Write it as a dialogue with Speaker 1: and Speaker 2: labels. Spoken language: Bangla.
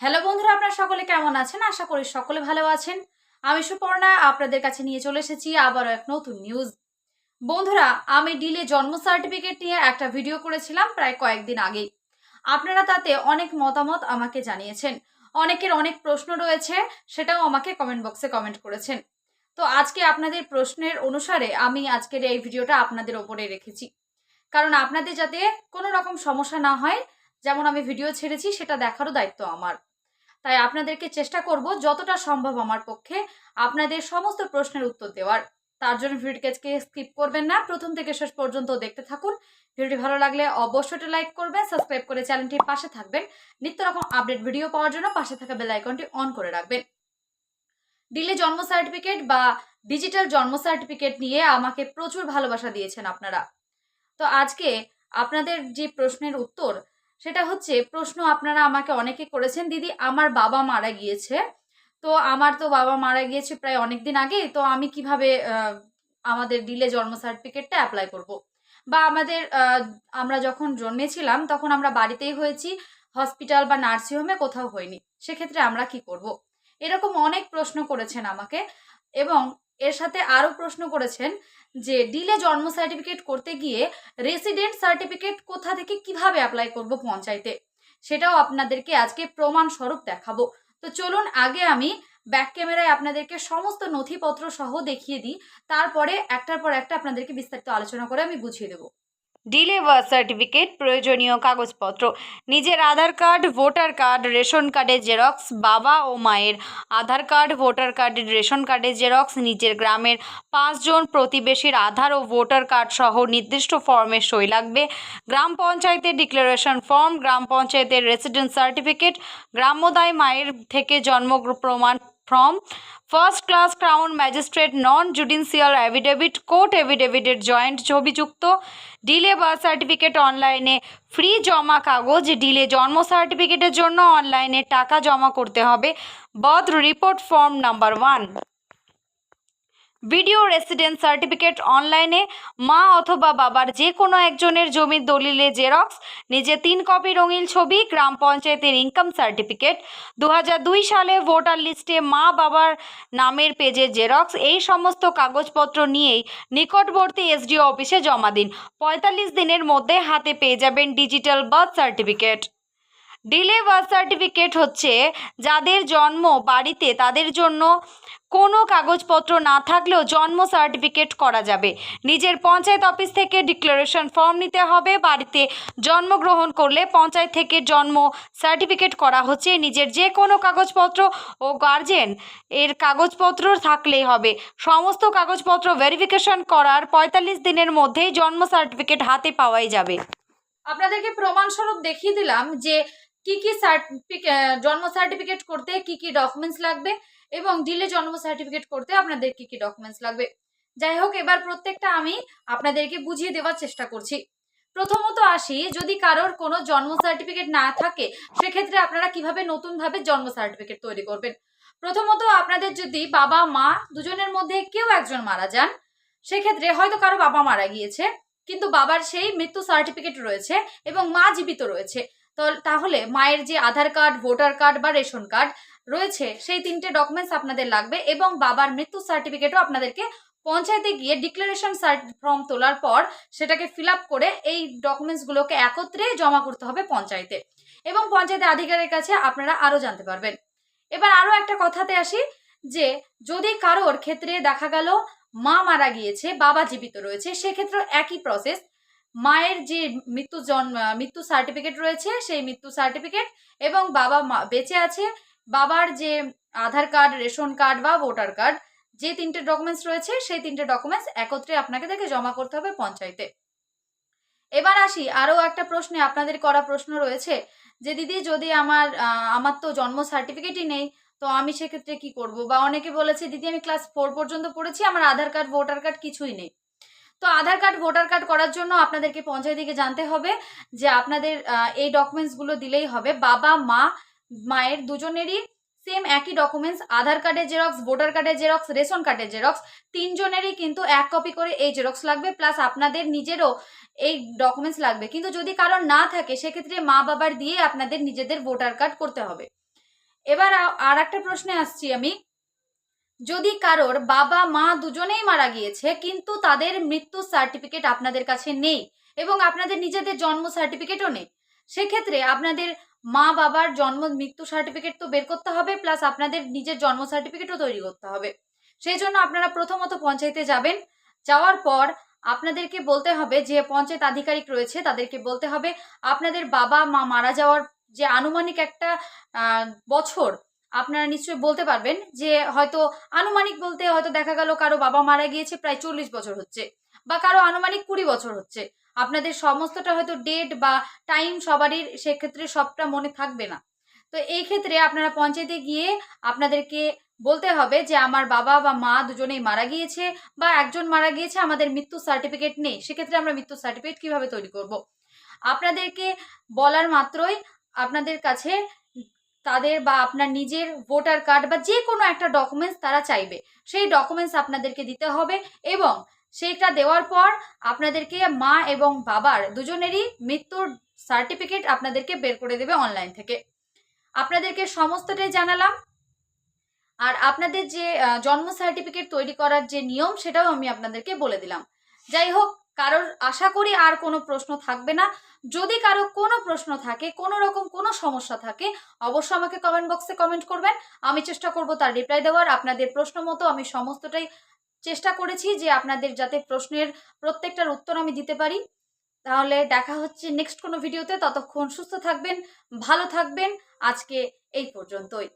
Speaker 1: হ্যালো বন্ধুরা, আপনারা সকলে কেমন আছেন? আশা করি সকলে ভালো আছেন। আমি সুপর্ণা, আপনাদের কাছে নিয়ে চলে এসেছি আবারও এক নতুন নিউজ বন্ধুরা, আমি ডিলে জন্ম সার্টিফিকেট নিয়ে একটা ভিডিও করেছিলাম প্রায় কয়েকদিন আগেই। আপনারা তাতে অনেক মতামত আমাকে জানিয়েছেন। অনেকের অনেক প্রশ্ন রয়েছে, সেটাও আমাকে কমেন্ট বক্সে কমেন্ট করেছেন। তো আজকে আপনাদের প্রশ্নের অনুসারে আমি আজকের এই ভিডিওটা আপনাদের ওপরে রেখেছি। কারণ আপনাদের যাতে কোনো রকম সমস্যা না হয় যেমন আমি ভিডিও ছেড়েছি, সেটা দেখারও দায়িত্ব আমার। তাই আপনাদেরকে চেষ্টা করব যতটা সম্ভব আমার পক্ষে আপনাদের সমস্ত প্রশ্নের উত্তর দেওয়ার। তার জন্য ভিডিওকে স্কিপ করবেন না। প্রথম থেকে শেষ পর্যন্ত দেখতে থাকুন। ভিডিওটি ভালো লাগলে অবশ্যই লাইক করবেন সাবস্ক্রাইব করে চ্যানেলটির পাশে থাকবেন। নিত্য রকম আপডেট ভিডিও পাওয়ার জন্য পাশে থাকা বেল আইকনটি অন করে রাখবেন। ডিলে জন্ম সার্টিফিকেট বা ডিজিটাল জন্ম সার্টিফিকেট নিয়ে আমাকে প্রচুর ভালোবাসা দিয়েছেন আপনারা। তো আজকে আপনাদের যে প্রশ্নের উত্তর সেটা হচ্ছে প্রশ্ন আপনারা আমাকে অনেকে করেছেন, দিদি, আমার বাবা মারা গিয়েছে তো আমার তো বাবা মারা গিয়েছে প্রায় অনেক দিন আগে, তো আমি কীভাবে আমাদের ডিলে জন্ম সার্টিফিকেটটা অ্যাপ্লাই করব। বা আমাদের আমরা যখন জন্মেছিলাম, তখন আমরা বাড়িতেই হয়েছি হসপিটাল বা নার্সিংহোমে কোথাও হয়নি সেক্ষেত্রে আমরা কি করব। এরকম অনেক প্রশ্ন করেছেন আমাকে এবং এর সাথে আরও প্রশ্ন করেছেন যে ডিলে জন্ম সার্টিফিকেট করতে গিয়ে রেসিডেন্ট সার্টিফিকেট কোথা থেকে কীভাবে অ্যাপ্লাই করব পঞ্চায়েতে? সেটাও আপনাদেরকে আজকে প্রমাণ স্বরূপ দেখাবো। তো চলুন, আগে আমি ব্যাক ক্যামেরায় আপনাদেরকে সমস্ত নথিপত্র সহ দেখিয়ে দিই, তারপরে একটার পর একটা আপনাদেরকে বিস্তারিত আলোচনা করে আমি বুঝিয়ে দেবো।
Speaker 2: ডিলে বার্থ সার্টিফিকেট, প্রয়োজনীয় কাগজপত্র, নিজের Aadhaar card, voter card, ration কার্ডের জেরক্স, বাবা ও মায়ের আধার কার্ড, ভোটার কার্ডের রেশন কার্ডের জেরক্স, নিজের গ্রামের পাঁচজন প্রতিবেশীর আধার ও ভোটার কার্ড সহ নির্দিষ্ট ফর্মের সই লাগবে। গ্রাম পঞ্চায়েতের ডিক্লারেশন ফর্ম, গ্রাম পঞ্চায়েতের রেসিডেন্স সার্টিফিকেট গ্রাম্যদায় মায়ের থেকে জন্ম প্রমাণ form first class crown magistrate non judicial affidavit court অ্যাভিডেভিটের joint ছবিযুক্ত ডিলে বার্থ সার্টিফিকেট অনলাইনে ফ্রি জমা কাগজ ডিলে জন্ম সার্টিফিকেটের জন্য অনলাইনে টাকা জমা করতে হবে। Birth report form number one BDO residence certificate অনলাইনে মা অথবা বাবার যে কোনো একজনের জমির দলিলে জেরক্স, নিজে তিন কপি রঙিন ছবি, গ্রাম পঞ্চায়েতের ইনকাম সার্টিফিকেট। দু সালে ভোটার লিস্টে মা বাবার নামের পেজে জেরক্স, এই সমস্ত কাগজপত্র নিয়েই নিকটবর্তী এসডিও অফিসে জমা দিন। পঁয়তাল্লিশ দিনের মধ্যে হাতে পেয়ে যাবেন digital birth certificate. Delay birth certificate হচ্ছে যাদের জন্ম বাড়িতে তাদের জন্য কোনো কাগজপত্র না থাকলেও জন্ম সার্টিফিকেট করা যাবে। নিজের পঞ্চায়েত অফিস থেকে ডিক্লারেশন ফর্ম নিতে হবে। বাড়িতে জন্মগ্রহণ করলে পঞ্চায়েত থেকে জন্ম সার্টিফিকেট করা হচ্ছে। নিজের যে কোনো কাগজপত্র ও গার্জেন এর কাগজপত্র থাকলেই হবে। সমস্ত কাগজপত্র ভেরিফিকেশন করার পঁয়তাল্লিশ দিনের মধ্যেই জন্ম সার্টিফিকেট হাতে পাওয়াই যাবে।
Speaker 1: আপনাদেরকে প্রমাণস্বরূপ দেখিয়ে দিলাম যে কি কি জন্ম সার্টিফিকেট করতে কি কি ডকুমেন্টস লাগবে এবং ডিলে জন্ম সার্টিফিকেট করতে আপনাদের কি কি ডকুমেন্টস লাগবে। যাই হোক, এবার প্রত্যেকটা আমি আপনাদেরকে বুঝিয়ে দেওয়ার চেষ্টা করছি। প্রথমত আসি, যদি কারোর কোনো জন্ম সার্টিফিকেট না থাকে, সেক্ষেত্রে আপনারা কীভাবে নতুনভাবে জন্ম সার্টিফিকেট তৈরি করবেন? প্রথমত আপনাদের যদি বাবা, মা দুজনের মধ্যে কেউ একজন মারা যান, সেক্ষেত্রে হয়তো কারও বাবা মারা গিয়েছে, কিন্তু বাবার সেই মৃত্যু সার্টিফিকেট রয়েছে এবং মা জীবিত রয়েছে। তাহলে মায়ের যে আধার কার্ড, ভোটার কার্ড বা রেশন কার্ড রয়েছে, সেই তিনটে ডকুমেন্টস আপনাদের লাগবে এবং বাবার মৃত্যু সার্টিফিকেটও আপনাদেরকে পঞ্চায়েতে গিয়ে ডিক্লারেশন ফর্ম তোলার পর সেটাকে ফিল করে এই ডকুমেন্টসগুলোকে একত্রে জমা করতে হবে পঞ্চায়েতে। এবং পঞ্চায়েতে আধিকারের কাছে আপনারা আরও জানতে পারবেন। এবার আরও একটা কথাতে আসি যে, যদি কারোর ক্ষেত্রে দেখা গেল মা মারা গিয়েছে, বাবা জীবিত রয়েছে সেক্ষেত্রে একই প্রসেস মায়ের যে মৃত্যু জন্ম মৃত্যু সার্টিফিকেট রয়েছে, সেই মৃত্যু সার্টিফিকেট এবং বাবা মা- বেঁচে আছে, বাবার যে আধার কার্ড রেশন কার্ড বা ভোটার কার্ড যে তিনটে ডকুমেন্টস রয়েছে, সেই তিনটে ডকুমেন্টস একত্রে আপনাকে দেখে জমা করতে হবে পঞ্চায়েতে। এবার আসি, আরও একটা প্রশ্নে আপনাদের করা প্রশ্ন রয়েছে যে, দিদি, যদি আমার আমার তো জন্ম সার্টিফিকেটই নেই, তো আমি সেক্ষেত্রে কি করব? বা অনেকে বলেছে, দিদি, আমি ক্লাস ফোর পর্যন্ত পড়েছি, আমার আধার কার্ড ভোটার কার্ড কিছুই নেই। তো আধার কার্ড, ভোটার কার্ড করার জন্য আপনাদেরকে পঞ্চায়েত থেকে জানতে হবে যে আপনাদের এই ডকুমেন্টসগুলো দিলেই হবে। বাবা, মা, মায়ের দুজনেরই সেম একই ডকুমেন্টস আধার কার্ডের জেরক্স ভোটার কার্ডের জেরক্স রেশন কার্ডের জেরক্স তিনজনেরই কিন্তু এক কপি করে এই জেরক্স লাগবে প্লাস আপনাদের নিজেরও এই ডকুমেন্টস লাগবে। কিন্তু যদি কারোর না থাকে, সেক্ষেত্রে মা বাবার দিয়ে আপনাদের নিজেদের ভোটার কার্ড করতে হবে। এবার আর একটা প্রশ্নে আসছি আমি। যদি কারোর বাবা, মা দুজনেই মারা গিয়েছে, কিন্তু তাদের মৃত্যু সার্টিফিকেট আপনাদের কাছে নেই এবং আপনাদের নিজেদের জন্ম সার্টিফিকেটও নেই, সেক্ষেত্রে আপনাদের মা বাবার জন্ম, মৃত্যু সার্টিফিকেট তো বের করতে হবে প্লাস আপনাদের নিজের জন্ম সার্টিফিকেটও তৈরি করতে হবে। সেই জন্য আপনারা প্রথমত পঞ্চায়েতে যাবেন, যাওয়ার পর আপনাদেরকে বলতে হবে যে পঞ্চায়েত আধিকারিক রয়েছে, তাদেরকে বলতে হবে আপনাদের বাবা, মা মারা যাওয়ার যে আনুমানিক একটা বছর আপনারা নিশ্চয়ই বলতে পারবেন যে হয়তো আনুমানিক বলতে হয়তো দেখা গেল কারও বাবা মারা গিয়েছে প্রায় চল্লিশ বছর হচ্ছে বা কারও আনুমানিক কুড়ি বছর হচ্ছে। আপনাদের সমস্তটা হয়তো ডেট বা টাইম সবারই সেক্ষেত্রে সবটা মনে থাকবে না। তো এই ক্ষেত্রে আপনারা পঞ্চায়েতে গিয়ে আপনাদেরকে বলতে হবে যে আমার বাবা বা মা দুজনেই মারা গিয়েছে বা একজন মারা গিয়েছে, আমাদের মৃত্যু সার্টিফিকেট নেই। সেক্ষেত্রে আমরা মৃত্যু সার্টিফিকেট কীভাবে তৈরি করব? আপনাদেরকে বলার মাত্রই আপনাদের কাছে তাদের বা আপনার নিজের ভোটার কার্ড বা যে কোনো একটা ডকুমেন্টস তারা চাইবে। সেই ডকুমেন্টস আপনাদেরকে দিতে হবে এবং সেইটা দেওয়ার পর আপনাদেরকে মা এবং বাবার দুজনেরই মৃত্যুর সার্টিফিকেট আপনাদেরকে বের করে দেবে অনলাইন থেকে। আপনাদেরকে সমস্তটাই জানালাম। আর আপনাদের যে জন্ম সার্টিফিকেট তৈরি করার যে নিয়ম সেটাও আমি আপনাদেরকে বলে দিলাম। যাই হোক কারোর আশা করি আর কোনো প্রশ্ন থাকবে না। যদি কারও কোনো প্রশ্ন থাকে, কোনো রকম কোনো সমস্যা থাকে, অবশ্যই আমাকে কমেন্ট বক্সে কমেন্ট করবেন। আমি চেষ্টা করব তার রিপ্লাই দেওয়ার। আপনাদের প্রশ্ন মতো আমি সমস্তটাই চেষ্টা করেছি যে আপনাদের যাতে প্রশ্নের প্রত্যেকটার উত্তর আমি দিতে পারি। তাহলে দেখা হচ্ছে নেক্সট কোনো ভিডিওতে ততক্ষণ সুস্থ থাকবেন, ভালো থাকবেন। আজকে এই পর্যন্তই।